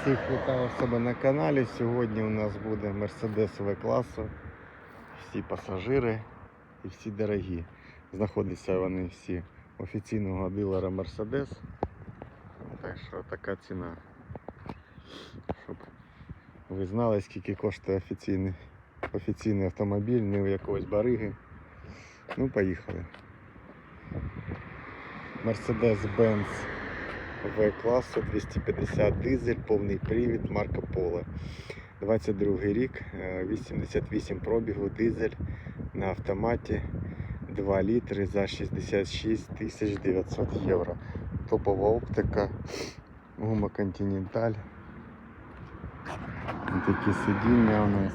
Всіх вітаю себе на каналі. Сьогодні у нас буде Mercedes В класу. Всі пасажири і всі дорогі. Знаходяться вони всі офіційного дилера Mercedes. Так що така ціна. Щоб ви знали, скільки коштує офіційний, офіційний автомобіль, не у якогось бариги. Ну, поїхали. Mercedes-Benz В класу 250 дизель, повний привід, марка Поле. 22 рік, е, 88 пробігу, дизель на автоматі 2 літри за 66 тисяч 900 євро. Топова оптика, гума. Ось Такі сидіння у нас.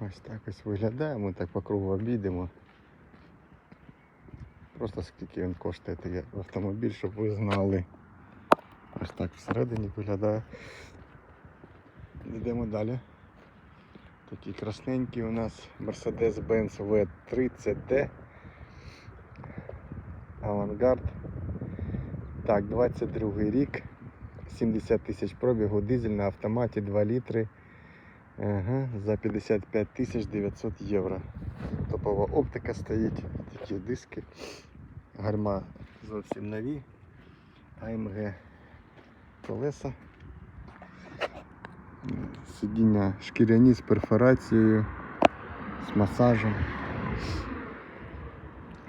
Ось так ось виглядає, ми так по кругу обійдемо. Просто скільки він коштує той автомобіль, щоб ви знали. Ось так всередині виглядає. Йдемо далі. Такий красненький у нас Mercedes-Benz V30D. Авангард. Так, 22 рік. 70 тисяч пробігу, дизель на автоматі 2 літри. Ага, за 55 тисяч 900 євро. Топова оптика стоїть, такі диски. Гарма зовсім нові. АМГ колеса. Сидіння шкіряні з перфорацією, з масажем.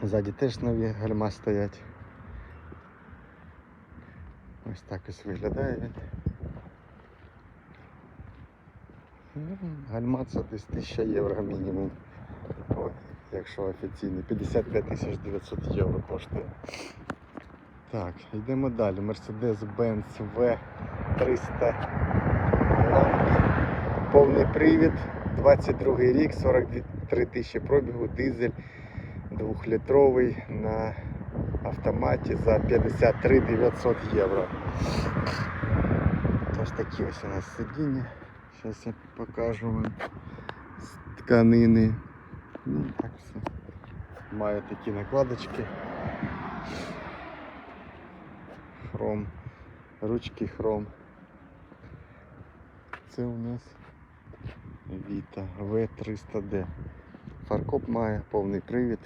Ззаді теж нові гальма стоять. Ось так ось виглядає він. Гальма це десь 1000 євро мінімум. Якщо офіційний. 55 тисяч 900 євро коштує. Так, йдемо далі. Mercedes-Benz V300 Повний привід, 22 рік, 43 тисячі пробігу, дизель 2-літровий на автоматі за 53 900 євро. Ось такі ось у нас сидіння. Зараз я покажу вам з тканини. Ну, так все. Має такі накладочки. Хром. Ручки хром. Це у нас Vita V300D. Фаркоп має повний привід.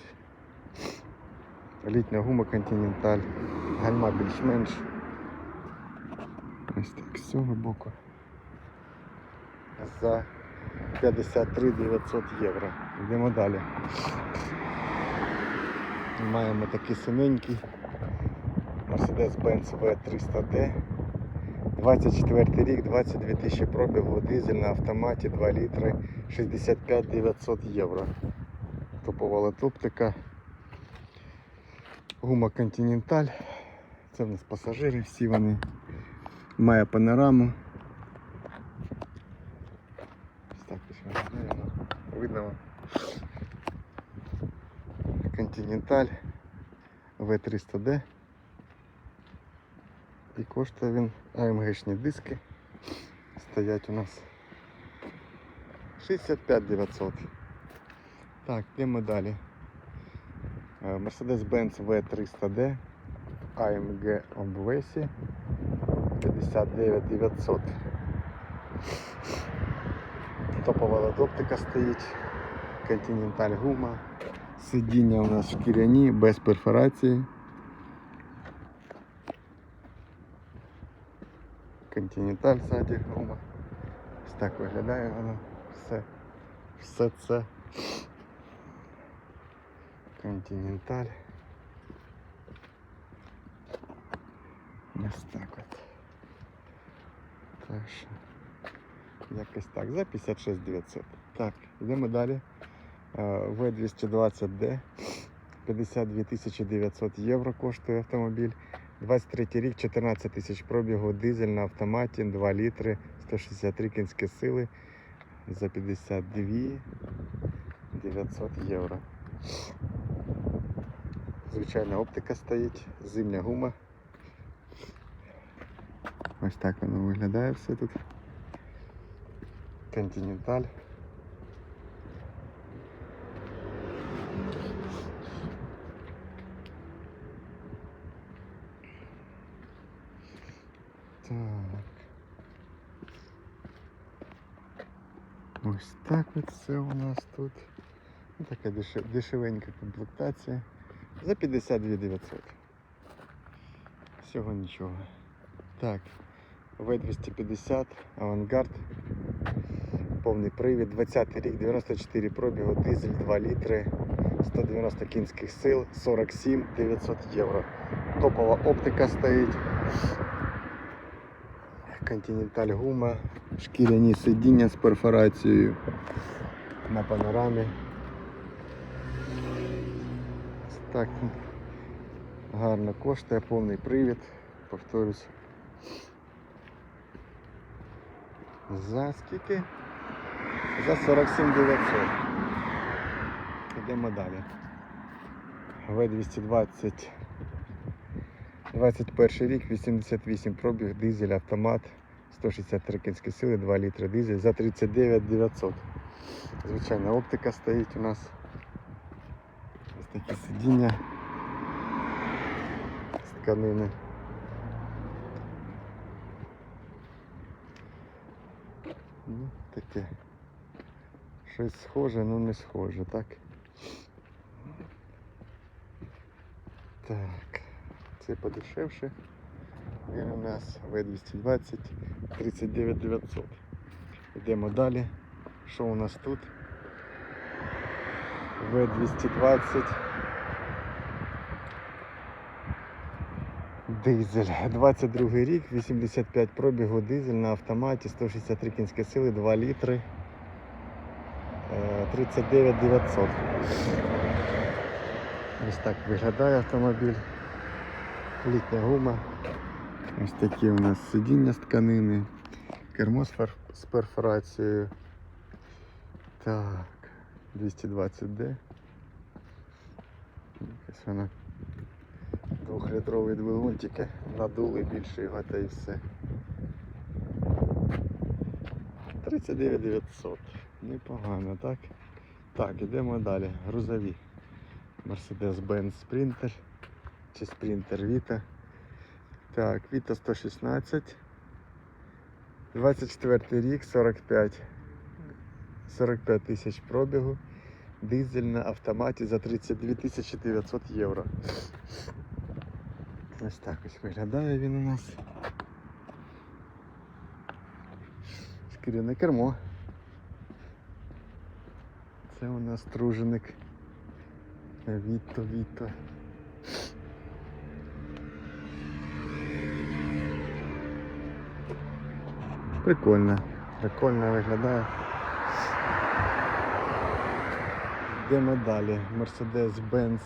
Літня гума Continental. Гальма більш-менш. Ось так з цього боку. За 53 900 євро. Йдемо далі. Маємо такий синенький Mercedes-Benz V300D. 24 рік, 22 тисячі пробігу, дизель на автоматі 2 літри, 65 900 євро. Топова летоптика. Гума Continental. Це в нас пасажири, всі вони. Має панораму. Ось так. Видно вам. Continental V300D. І коштує він АМГшні диски. Стоять у нас 65 900. Так, йдемо далі. Е, Mercedes-Benz V300D AMG обвесі 59 900. Топова ледоптика стоїть, Continental гума. Сидіння у нас шкіряні, без перфорації. Continental ззаді гума. Ось так виглядає воно. Все. Все це. Continental. Ось так от. Так що. Якось так. За 56 900. Так, йдемо далі. Е, В220D. 52 900 євро коштує автомобіль. 23 рік, 14 тисяч пробігу, дизель на автоматі, 2 літри, 163 кінські сили за 52 900 євро. Звичайна оптика стоїть, зимня гума. Ось так воно виглядає все тут. Континенталь. Так. Ось так от все у нас тут. Ну, така дешев, дешевенька комплектація. За 52 900. Всього нічого. Так. В250, авангард. Повний привід, 20 рік, 94 пробігу, дизель 2 літри, 190 кінських сил, 47 900 євро. Топова оптика стоїть. Континенталь гума, шкіряні сидіння з перфорацією на панорамі. Так гарно коштує, повний привід, повторюсь. За скільки? За 47 900. Йдемо далі. В220 21 рік, 88 пробіг, дизель, автомат, 163 кінські сили, 2 літри дизель за 39 900. Звичайна оптика стоїть у нас. Ось такі сидіння з тканини. Ну, таке. Щось схоже, але не схоже, так? Так, Це подешевше. Він у нас В220 39 900. Йдемо далі. Що у нас тут? В220 Дизель. 22 рік, 85 пробігу дизель на автоматі, 163 кінські сили, 2 літри. Е, 39 900. Ось так виглядає автомобіль. Літня гума. Ось такі у нас сидіння з тканини. Кермо з перфорацією. Так, 220D. Якась вона двохлітровий двигун, тільки надули більше його та і все. 39 900. Непогано, так? Так, ідемо далі. Грузові. Mercedes-Benz Sprinter чи Sprinter Vita. Так, Vita 116. 24 рік, 45. 45 тисяч пробігу. Дизель на автоматі за 32 тисячі 900 євро. Ось так ось виглядає він у нас. Шкіряне кермо. Це у нас труженик. Віто, Віто. Прикольно. Прикольно виглядає. Йдемо далі. Mercedes-Benz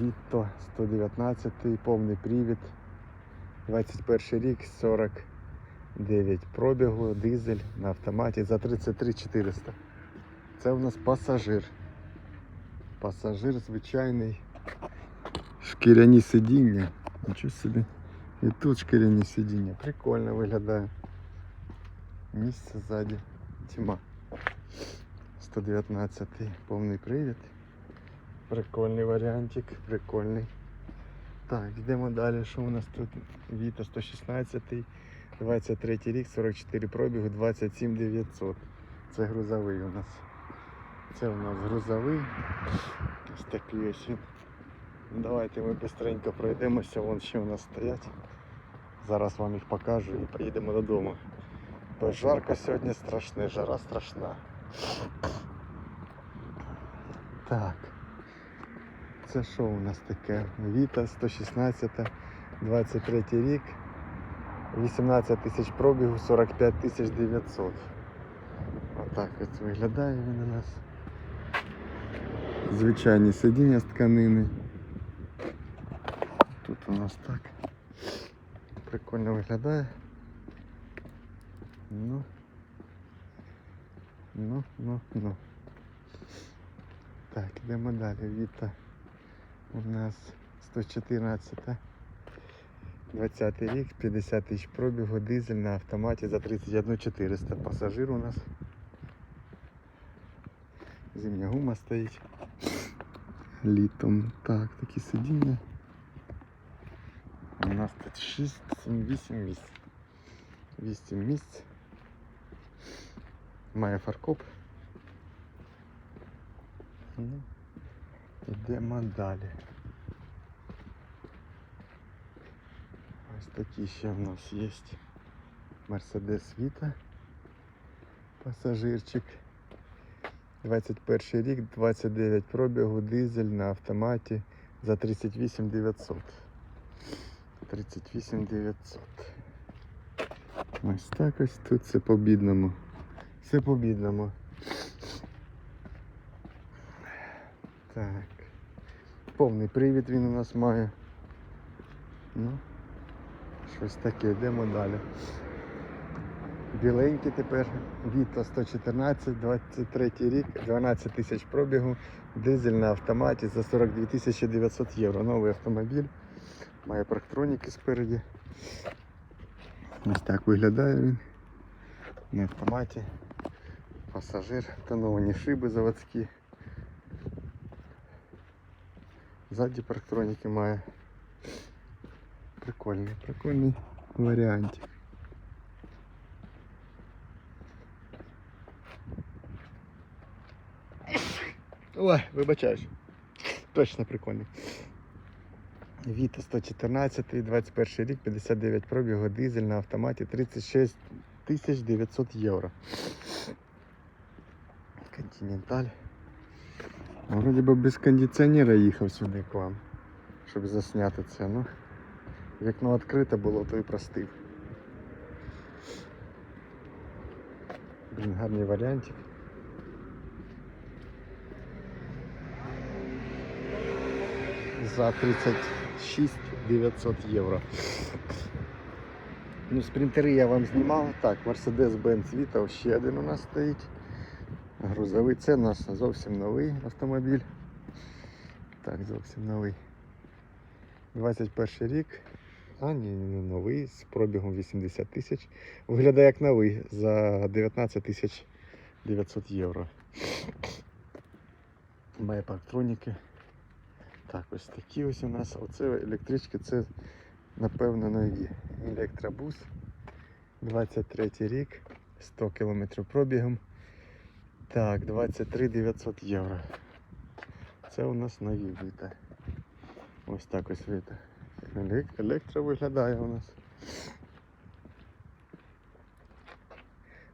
Vito 119, повний привід. 21 рік, 49 пробігу, дизель на автоматі за 33 400. Це у нас пасажир. Пасажир звичайний. Шкіряні сидіння. Нічого собі. І тут шкіряні сидіння. Прикольно виглядає. Місце ззаді. Тьма. 119 повний привід. Прикольний варіантик, прикольний. Так, йдемо далі. Що у нас тут? Віта 116, 23 рік, 44 пробігу, 27 900. Це грузовий у нас. Це у нас грузовий. Ось такий ось. Давайте ми швидко пройдемося, вон ще у нас стоять. Зараз вам їх покажу і поїдемо додому. Бо жарко сьогодні страшне, жара страшна. Так. Це що у нас таке? Віта 116, 23 рік, 18 тисяч пробігу, 45 тисяч 900. Отак от виглядає він у нас. Звичайні сидіння з тканини. Тут у нас так. Прикольно виглядає. Ну. Ну, ну, ну. Так, йдемо далі. Віта у нас 114. 20 рік, 50 тисяч пробігу, дизель на автоматі за 31 400. Пасажир у нас. Зимня гума стоїть. Літом. Так, такі сидіння. У нас тут 6, 7, 8 місць. 8 місць. Має фаркоп. Ну, йдемо далі. Ось такі ще в нас є. Мерседес Vita. Пасажирчик. 21 рік, 29 пробігу, дизель на автоматі за 38 900. 38 900. Ось так ось тут все по бідному. Все по бідному. Так. Повний привід він у нас має. Ну, щось таке, йдемо далі. Біленький тепер, Віта 114, 23 рік, 12 тисяч пробігу, дизель на автоматі за 42 тисячі 900 євро. Новий автомобіль, має парктроніки спереді. Ось так виглядає він. На автоматі. Пасажир, тоновані шиби заводські. Ззаді парктроніки має. Прикольний, прикольний варіантик. Ой, вибачаюсь. Точно прикольний. Віта 114, 21 рік, 59 пробігу, дизель на автоматі 36 тисяч 900 євро. Континенталь. Вроді би без кондиціонера їхав сюди к вам, щоб засняти це. Ну, вікно відкрите було, то і простив. Блін, гарний варіантик. за 36 900 євро. Ну, спринтери я вам знімав. Так, Mercedes-Benz Vito ще один у нас стоїть. Грузовий це у нас зовсім новий автомобіль. Так, зовсім новий. 21 рік. А, ні, не новий, з пробігом 80 тисяч. Виглядає як новий за 19 тисяч 900 євро. Має парктроніки. Так, ось такі ось у нас. Оце електрички, це напевно нові. Електробус. 23 рік, 100 км пробігом. Так, 23 900 євро. Це у нас нові віта. Ось так ось віта. Електро виглядає у нас.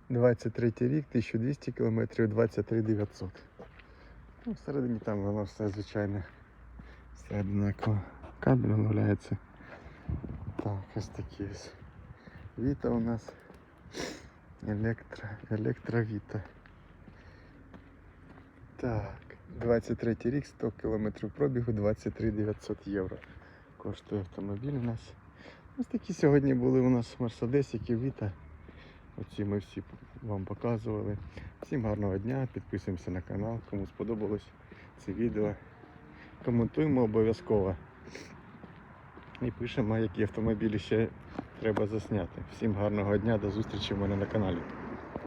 23 рік, 1200 км, 23 900. Ну, всередині там воно все звичайне. Все однаково. Кабель виявляється. Так, ось такі ось. Віта у нас. Електро, електровіта. Так, 23 рік, 100 км пробігу, 23 900 євро. Коштує автомобіль у нас. Ось такі сьогодні були у нас Мерседесики, Віта. Оці ми всі вам показували. Всім гарного дня, підписуємося на канал, кому сподобалось це відео. Коментуємо обов'язково. І пишемо, які автомобілі ще треба засняти. Всім гарного дня, до зустрічі в мене на каналі.